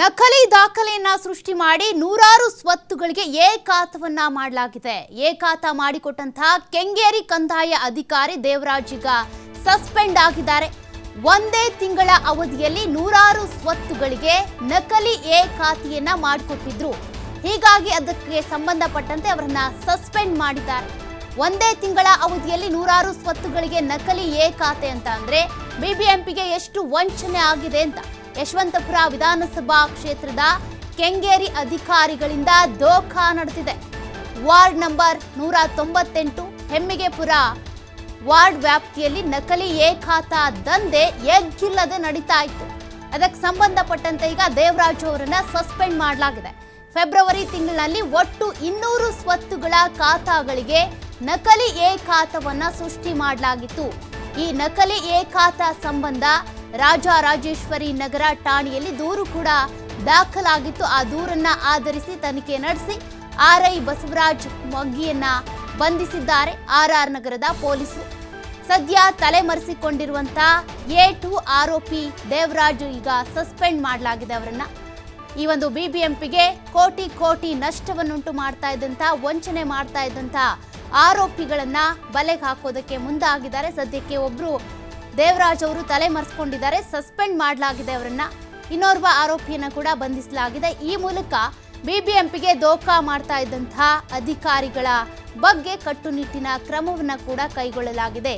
ನಕಲಿ ದಾಖಲೆಯನ್ನ ಸೃಷ್ಟಿ ಮಾಡಿ ನೂರಾರು ಸ್ವತ್ತುಗಳಿಗೆ ಏಕಾತವನ್ನ ಮಾಡಲಾಗಿದೆ. ಏಕಾತ ಮಾಡಿಕೊಟ್ಟಂತಹ ಕೆಂಗೇರಿ ಕಂದಾಯ ಅಧಿಕಾರಿ ದೇವರಾಜಿಗ ಸಸ್ಪೆಂಡ್ ಆಗಿದ್ದಾರೆ. ಒಂದೇ ತಿಂಗಳ ಅವಧಿಯಲ್ಲಿ ನೂರಾರು ಸ್ವತ್ತುಗಳಿಗೆ ನಕಲಿ ಏಕಾತಿಯನ್ನ ಮಾಡಿಕೊಟ್ಟಿದ್ರು. ಹೀಗಾಗಿ ಅದಕ್ಕೆ ಸಂಬಂಧಪಟ್ಟಂತೆ ಅವರನ್ನ ಸಸ್ಪೆಂಡ್ ಮಾಡಿದ್ದಾರೆ. ಒಂದೇ ತಿಂಗಳ ಅವಧಿಯಲ್ಲಿ ನೂರಾರು ಸ್ವತ್ತುಗಳಿಗೆ ನಕಲಿ ಏಕಾತೆ ಅಂತ ಅಂದ್ರೆ ಬಿಬಿಎಂಪಿಗೆ ಎಷ್ಟು ವಂಚನೆ ಆಗಿದೆ ಅಂತ. ಯಶವಂತಪುರ ವಿಧಾನಸಭಾ ಕ್ಷೇತ್ರದ ಕೆಂಗೇರಿ ಅಧಿಕಾರಿಗಳಿಂದ ದೋಖಾ ನಡೆದಿದೆ. ವಾರ್ಡ್ ನಂಬರ್ ನೂರ ತೊಂಬತ್ತೆಂಟು ಹೆಮ್ಮಿಗೆಪುರ ವಾರ್ಡ್ ವ್ಯಾಪ್ತಿಯಲ್ಲಿ ನಕಲಿ ಖಾತಾ ದಂಧೆ ಎಗ್ಗಿಲ್ಲದೆ ನಡೀತಾ ಇತ್ತು. ಅದಕ್ಕೆ ಸಂಬಂಧಪಟ್ಟಂತೆ ಈಗ ದೇವರಾಜು ಅವರನ್ನ ಸಸ್ಪೆಂಡ್ ಮಾಡಲಾಗಿದೆ. ಫೆಬ್ರವರಿ ತಿಂಗಳಿನಲ್ಲಿ ಒಟ್ಟು ಇನ್ನೂರು ಸ್ವತ್ತುಗಳ ಖಾತಾಗಳಿಗೆ ನಕಲಿ ಎ ಖಾತವನ್ನ ಸೃಷ್ಟಿ ಮಾಡಲಾಗಿತ್ತು. ಈ ನಕಲಿ ಏಕಾತ ಸಂಬಂಧ ರಾಜರಾಜೇಶ್ವರಿ ನಗರ ಠಾಣೆಯಲ್ಲಿ ದೂರು ಕೂಡ ದಾಖಲಾಗಿತ್ತು. ಆ ದೂರನ್ನ ಆಧರಿಸಿ ತನಿಖೆ ನಡೆಸಿ ಆರ್ಐ ಬಸವರಾಜ್ ಮಗ್ಗಿಯನ್ನ ಬಂಧಿಸಿದ್ದಾರೆ. ಆರ್ಆರ್ ನಗರದ ಪೊಲೀಸರು. ಸದ್ಯ ತಲೆಮರೆಸಿಕೊಂಡಿರುವಂತ ಎ ಟು ಆರೋಪಿ ದೇವರಾಜ್ ಈಗ ಸಸ್ಪೆಂಡ್ ಮಾಡಲಾಗಿದೆ ಅವರನ್ನ. ಈ ಒಂದು ಬಿಬಿಎಂಪಿಗೆ ಕೋಟಿ ಕೋಟಿ ನಷ್ಟವನ್ನುಂಟು ಮಾಡ್ತಾ ಇದ್ದಂತ, ವಂಚನೆ ಮಾಡ್ತಾ ಇದ್ದಂತ ಆರೋಪಿಗಳನ್ನ ಬಲೆಗೆ ಹಾಕೋದಕ್ಕೆ ಮುಂದಾಗಿದ್ದಾರೆ. ಸದ್ಯಕ್ಕೆ ಒಬ್ರು ದೇವರಾಜ್ ಅವರು ತಲೆ ಮರೆಸ್ಕೊಂಡಿದ್ದಾರೆ, ಸಸ್ಪೆಂಡ್ ಮಾಡಲಾಗಿದೆ ಅವರನ್ನ. ಇನ್ನೋರ್ವ ಆರೋಪಿಯನ್ನ ಕೂಡ ಬಂಧಿಸಲಾಗಿದೆ. ಈ ಮೂಲಕ ಬಿಬಿಎಂಪಿಗೆ ದೋಖಾ ಮಾಡ್ತಾ ಇದ್ದಂತಹ ಅಧಿಕಾರಿಗಳ ಬಗ್ಗೆ ಕಟ್ಟುನಿಟ್ಟಿನ ಕ್ರಮವನ್ನ ಕೂಡ ಕೈಗೊಳ್ಳಲಾಗಿದೆ.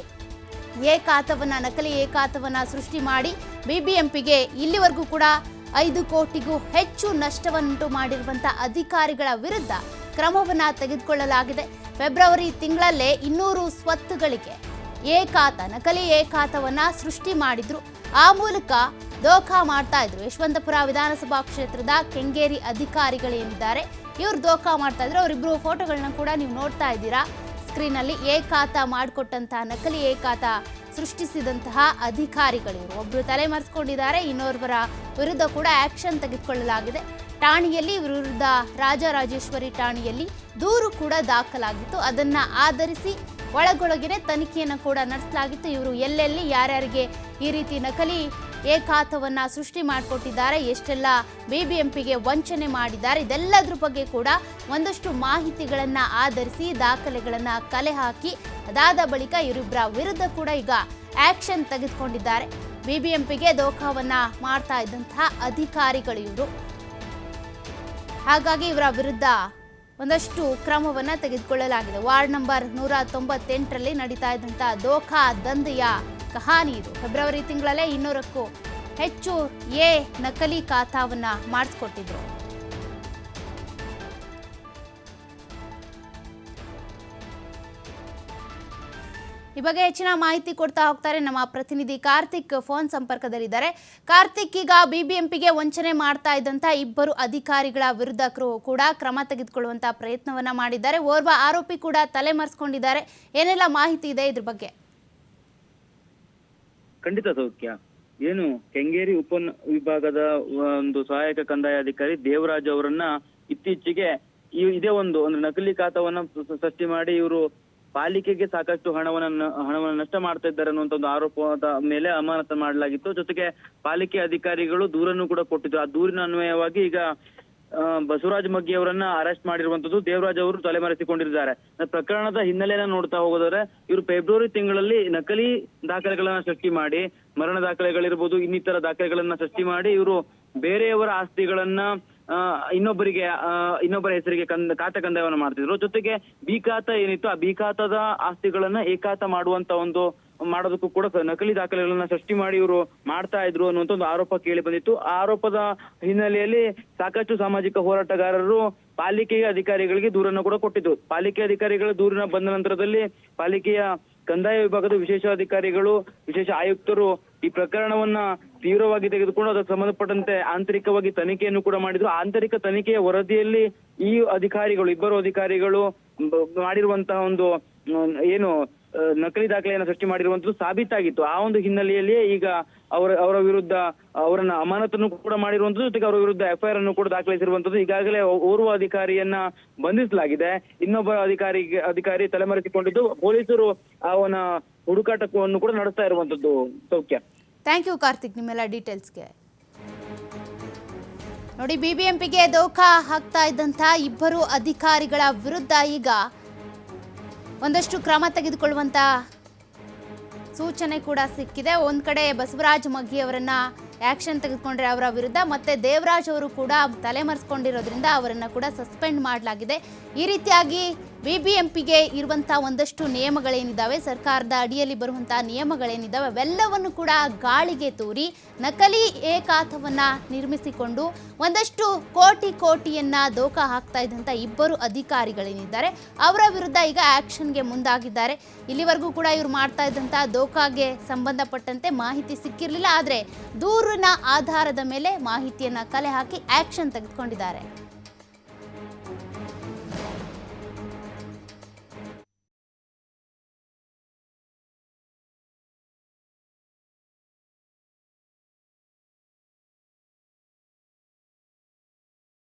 ಏಕಾತವನ್ನ, ನಕಲಿ ಏಕಾತವನ್ನ ಸೃಷ್ಟಿ ಮಾಡಿ ಬಿಬಿಎಂಪಿಗೆ ಇಲ್ಲಿವರೆಗೂ ಕೂಡ ಐದು ಕೋಟಿಗೂ ಹೆಚ್ಚು ನಷ್ಟವನ್ನುಂಟು ಮಾಡಿರುವಂಥ ಅಧಿಕಾರಿಗಳ ವಿರುದ್ಧ ಕ್ರಮವನ್ನ ತೆಗೆದುಕೊಳ್ಳಲಾಗಿದೆ. ಫೆಬ್ರವರಿ ತಿಂಗಳಲ್ಲೇ ಇನ್ನೂರು ಸ್ವತ್ತುಗಳಿಗೆ ಏಕಾತ, ನಕಲಿ ಏಕಾತವನ್ನ ಸೃಷ್ಟಿ ಮಾಡಿದ್ರು. ಆ ಮೂಲಕ ದೋಖಾ ಮಾಡ್ತಾ ಇದ್ರು. ಯಶವಂತಪುರ ವಿಧಾನಸಭಾ ಕ್ಷೇತ್ರದ ಕೆಂಗೇರಿ ಅಧಿಕಾರಿಗಳೇನಿದ್ದಾರೆ ಇವ್ರು ದೋಖಾ ಮಾಡ್ತಾ ಇದ್ರು. ಅವರಿಬ್ರು ಫೋಟೋಗಳನ್ನ ಕೂಡ ನೀವು ನೋಡ್ತಾ ಇದ್ದೀರಾ? ಸ್ಕ್ರೀನಲ್ಲಿ ಏಕಾತ ಮಾಡಿಕೊಟ್ಟಂತಹ, ನಕಲಿ ಏಕಾತ ಸೃಷ್ಟಿಸಿದಂತಹ ಅಧಿಕಾರಿಗಳಿವರು ಒಬ್ರು ತಲೆಮರೆಸ್ಕೊಂಡಿದ್ದಾರೆ, ಇನ್ನೋರ್ವರ ವಿರುದ್ಧ ಕೂಡ ಆಕ್ಷನ್ ತೆಗೆದುಕೊಳ್ಳಲಾಗಿದೆ. ಠಾಣೆಯಲ್ಲಿ ಇವ್ರ ವಿರುದ್ಧ ರಾಜರಾಜೇಶ್ವರಿ ಠಾಣೆಯಲ್ಲಿ ದೂರು ಕೂಡ ದಾಖಲಾಗಿತ್ತು. ಅದನ್ನ ಆಧರಿಸಿ ಒಳಗೊಳಗಿನ ತನಿಖೆಯನ್ನು ಕೂಡ ನಡೆಸಲಾಗಿತ್ತು. ಇವರು ಎಲ್ಲೆಲ್ಲಿ ಯಾರ್ಯಾರಿಗೆ ಈ ರೀತಿ ನಕಲಿ ಏಕಾತವನ್ನ ಸೃಷ್ಟಿ ಮಾಡಿಕೊಟ್ಟಿದ್ದಾರೆ, ಎಷ್ಟೆಲ್ಲ ಬಿಬಿಎಂಪಿಗೆ ವಂಚನೆ ಮಾಡಿದ್ದಾರೆ, ಇದೆಲ್ಲದ್ರ ಬಗ್ಗೆ ಕೂಡ ಒಂದಷ್ಟು ಮಾಹಿತಿಗಳನ್ನು ಆಧರಿಸಿ ದಾಖಲೆಗಳನ್ನು ಕಲೆ ಹಾಕಿ, ಅದಾದ ಬಳಿಕ ಇವರಿಬ್ಬರ ವಿರುದ್ಧ ಕೂಡ ಈಗ ಆಕ್ಷನ್ ತೆಗೆದುಕೊಂಡಿದ್ದಾರೆ. ಬಿಬಿಎಂಪಿಗೆ ದೋಖಾವನ್ನ ಮಾಡ್ತಾ ಇದ್ದಂತಹ ಅಧಿಕಾರಿಗಳು ಇವರು. ಹಾಗಾಗಿ ಇವರ ವಿರುದ್ಧ ಒಂದಷ್ಟು ಕ್ರಮವನ್ನು ತೆಗೆದುಕೊಳ್ಳಲಾಗಿದೆ. ವಾರ್ಡ್ ನಂಬರ್ ನೂರ ತೊಂಬತ್ತೆಂಟರಲ್ಲಿ ನಡೀತಾ ಇದ್ದಂಥ ದೋಖಾ ದಂಧೆಯ ಕಹಾನಿ ಇದು. ಫೆಬ್ರವರಿ ತಿಂಗಳಲ್ಲೇ ಇನ್ನೂರಕ್ಕೂ ಹೆಚ್ಚು ಎ ನಕಲಿ ಖಾತಾವನ್ನು ಮಾಡಿಸ್ಕೊಟ್ಟಿದ್ರು. ಈ ಬಗ್ಗೆ ಹೆಚ್ಚಿನ ಮಾಹಿತಿ ಕೊಡ್ತಾ ಹೋಗ್ತಾರೆ ನಮ್ಮ ಪ್ರತಿನಿಧಿ ಕಾರ್ತಿಕ್ ಫೋನ್ ಸಂಪರ್ಕದಲ್ಲಿದ್ದಾರೆ. ಕಾರ್ತಿಕ್, ಈಗ ಬಿಬಿಎಂಪಿಗೆ ವಂಚನೆ ಮಾಡ್ತಾ ಇದ್ದಂತ ಇಬ್ಬರು ಅಧಿಕಾರಿಗಳ ವಿರುದ್ಧಕರು ಕೂಡ ಕ್ರಮ ತೆಗೆದುಕೊಳ್ಳುವಂತಹ ಪ್ರಯತ್ನವನ್ನ ಮಾಡಿದ್ದಾರೆ. ಓರ್ವ ಆರೋಪಿ ಕೂಡ ತಲೆಮರೆಸ್ಕೊಂಡಿದ್ದಾರೆ. ಏನೆಲ್ಲ ಮಾಹಿತಿ ಇದೆ ಇದ್ರ ಬಗ್ಗೆ? ಖಂಡಿತ ಸೌಖ್ಯ. ಏನು ಕೆಂಗೇರಿ ಉಪ ವಿಭಾಗದ ಒಂದು ಸಹಾಯಕ ಕಂದಾಯ ಅಧಿಕಾರಿ ದೇವರಾಜ್ ಅವರನ್ನ ಇತ್ತೀಚೆಗೆ ಇದೇ ಒಂದು ಒಂದು ನಕಲಿ ಖಾತಾವನ್ನ ಸೃಷ್ಟಿ ಮಾಡಿ ಇವರು ಪಾಲಿಕೆಗೆ ಸಾಕಷ್ಟು ಹಣವನ್ನ, ಹಣವನ್ನು ನಷ್ಟ ಮಾಡ್ತಾ ಇದ್ದಾರೆ ಅನ್ನುವಂತ ಒಂದು ಆರೋಪದ ಮೇಲೆ ಅಮಾನತು ಮಾಡಲಾಗಿತ್ತು. ಜೊತೆಗೆ ಪಾಲಿಕೆ ಅಧಿಕಾರಿಗಳು ದೂರನ್ನು ಕೂಡ ಕೊಟ್ಟಿದ್ರು. ಆ ದೂರಿನ ಅನ್ವಯವಾಗಿ ಈಗ ಬಸವರಾಜ ಮಗ್ಗಿ ಅವರನ್ನ ಅರೆಸ್ಟ್ ಮಾಡಿರುವಂತದ್ದು ದೇವರಾಜ್ ಅವರು ತಲೆಮರೆಸಿಕೊಂಡಿದ್ದಾರೆ. ಪ್ರಕರಣದ ಹಿನ್ನೆಲೆಯನ್ನ ನೋಡ್ತಾ ಹೋಗೋದಾದ್ರೆ, ಇವರು ಫೆಬ್ರವರಿ ತಿಂಗಳಲ್ಲಿ ನಕಲಿ ದಾಖಲೆಗಳನ್ನ ಸೃಷ್ಟಿ ಮಾಡಿ, ಮರಣ ದಾಖಲೆಗಳಿರ್ಬೋದು, ಇನ್ನಿತರ ದಾಖಲೆಗಳನ್ನ ಸೃಷ್ಟಿ ಮಾಡಿ, ಇವರು ಬೇರೆಯವರ ಆಸ್ತಿಗಳನ್ನ ಇನ್ನೊಬ್ಬರಿಗೆ ಇನ್ನೊಬ್ಬರ ಹೆಸರಿಗೆ ಕಂದ, ಖಾತೆ ಕಂದಾಯವನ್ನು ಮಾಡ್ತಿದ್ರು. ಜೊತೆಗೆ ಬಿ ಏನಿತ್ತು, ಆ ಬಿ ಆಸ್ತಿಗಳನ್ನ ಏಕಾತ ಮಾಡುವಂತ ಒಂದು, ಮಾಡೋದಕ್ಕೂ ಕೂಡ ನಕಲಿ ದಾಖಲೆಗಳನ್ನ ಸೃಷ್ಟಿ ಮಾಡಿ ಇವರು ಮಾಡ್ತಾ ಇದ್ರು ಅನ್ನುವಂತ ಒಂದು ಆರೋಪ ಕೇಳಿ ಬಂದಿತ್ತು. ಆ ಆರೋಪದ ಹಿನ್ನೆಲೆಯಲ್ಲಿ ಸಾಕಷ್ಟು ಸಾಮಾಜಿಕ ಹೋರಾಟಗಾರರು ಪಾಲಿಕೆಯ ಅಧಿಕಾರಿಗಳಿಗೆ ದೂರನ್ನು ಕೂಡ ಕೊಟ್ಟಿದ್ದು. ಪಾಲಿಕೆ ಅಧಿಕಾರಿಗಳ ದೂರಿನ ಬಂದ ನಂತರದಲ್ಲಿ ಪಾಲಿಕೆಯ ಕಂದಾಯ ವಿಭಾಗದ ವಿಶೇಷ ಅಧಿಕಾರಿಗಳು ವಿಶೇಷ ಆಯುಕ್ತರು ಈ ಪ್ರಕರಣವನ್ನ ತೀವ್ರವಾಗಿ ತೆಗೆದುಕೊಂಡು ಅದಕ್ಕೆ ಸಂಬಂಧಪಟ್ಟಂತೆ ಆಂತರಿಕವಾಗಿ ತನಿಖೆಯನ್ನು ಕೂಡ ಮಾಡಿದ್ರು. ಆಂತರಿಕ ತನಿಖೆಯ ವರದಿಯಲ್ಲಿ ಈ ಅಧಿಕಾರಿಗಳು, ಇಬ್ಬರು ಅಧಿಕಾರಿಗಳು ಮಾಡಿರುವಂತಹ ಒಂದು ಏನು ನಕಲಿ ದಾಖಲೆಯನ್ನು ಸೃಷ್ಟಿ ಮಾಡಿರುವಂತದ್ದು ಸಾಬೀತಾಗಿತ್ತು. ಆ ಒಂದು ಹಿನ್ನೆಲೆಯಲ್ಲಿಯೇ ಈಗ ಅವರ ಅವರ ವಿರುದ್ಧ ಅವರನ್ನ ಅಮಾನತನ್ನು ಕೂಡ ಮಾಡಿರುವಂತದ್ದು, ಜೊತೆಗೆ ಅವರ ವಿರುದ್ಧ ಎಫ್ಐಆರ್ ಅನ್ನು ಕೂಡ ದಾಖಲಿಸಿರುವಂತದ್ದು ಈಗಾಗಲೇ ಓರ್ವ ಅಧಿಕಾರಿಯನ್ನ ಬಂಧಿಸಲಾಗಿದೆ. ಇನ್ನೊಬ್ಬ ಅಧಿಕಾರಿ ಅಧಿಕಾರಿ ತಲೆಮರೆಸಿಕೊಂಡಿದ್ದು, ಪೊಲೀಸರು ಅವನ ಹುಡುಕಾಟವನ್ನು ಕೂಡ ನಡೆಸ್ತಾ ಇರುವಂತದ್ದು ಸೌಖ್ಯ. ಥ್ಯಾಂಕ್ ಯು ಕಾರ್ತಿಕ್ ನಿಮ್ಮೆಲ್ಲ ಡೀಟೇಲ್ಸ್ಗೆ ನೋಡಿ ಬಿಬಿಎಂಪಿಗೆ ದೋಖಾ ಹಾಕ್ತಾ ಇದ್ದಂಥ ಇಬ್ಬರು ಅಧಿಕಾರಿಗಳ ವಿರುದ್ಧ ಈಗ ಒಂದಷ್ಟು ಕ್ರಮ ತೆಗೆದುಕೊಳ್ಳುವಂತ ಸೂಚನೆ ಕೂಡ ಸಿಕ್ಕಿದೆ. ಒಂದು ಕಡೆ ಬಸವರಾಜ ಮಗ್ಗಿ ಅವರನ್ನ ಆಕ್ಷನ್ ತೆಗೆದುಕೊಂಡ್ರೆ ಅವರ ವಿರುದ್ಧ ಮತ್ತೆ ದೇವರಾಜ್ ಅವರು ಕೂಡ ತಲೆಮರೆಸ್ಕೊಂಡಿರೋದ್ರಿಂದ ಅವರನ್ನು ಕೂಡ ಸಸ್ಪೆಂಡ್ ಮಾಡಲಾಗಿದೆ. ಈ ರೀತಿಯಾಗಿ ಬಿ ಬಿ ಎಂ ಪಿಗೆ ಇರುವಂಥ ಒಂದಷ್ಟು ನಿಯಮಗಳೇನಿದ್ದಾವೆ ಸರ್ಕಾರದ ಅಡಿಯಲ್ಲಿ ಬರುವಂಥ ನಿಯಮಗಳೇನಿದ್ದಾವೆ ಅವೆಲ್ಲವನ್ನು ಕೂಡ ಗಾಳಿಗೆ ತೂರಿ ನಕಲಿ ಏಕಾಥವನ್ನು ನಿರ್ಮಿಸಿಕೊಂಡು ಒಂದಷ್ಟು ಕೋಟಿ ಕೋಟಿಯನ್ನು ದೋಖ ಹಾಕ್ತಾ ಇದ್ದಂಥ ಇಬ್ಬರು ಅಧಿಕಾರಿಗಳೇನಿದ್ದಾರೆ, ಅವರ ವಿರುದ್ಧ ಈಗ ಆ್ಯಕ್ಷನ್ಗೆ ಮುಂದಾಗಿದ್ದಾರೆ. ಇಲ್ಲಿವರೆಗೂ ಕೂಡ ಇವರು ಮಾಡ್ತಾ ಇದ್ದಂಥ ದೋಖಾಗೆ ಸಂಬಂಧಪಟ್ಟಂತೆ ಮಾಹಿತಿ ಸಿಕ್ಕಿರಲಿಲ್ಲ, ಆದರೆ ದೂರಿನ ಆಧಾರದ ಮೇಲೆ ಮಾಹಿತಿಯನ್ನ ಕಲೆ ಹಾಕಿ ಆಕ್ಷನ್ ತೆಗೆದುಕೊಂಡಿದ್ದಾರೆ.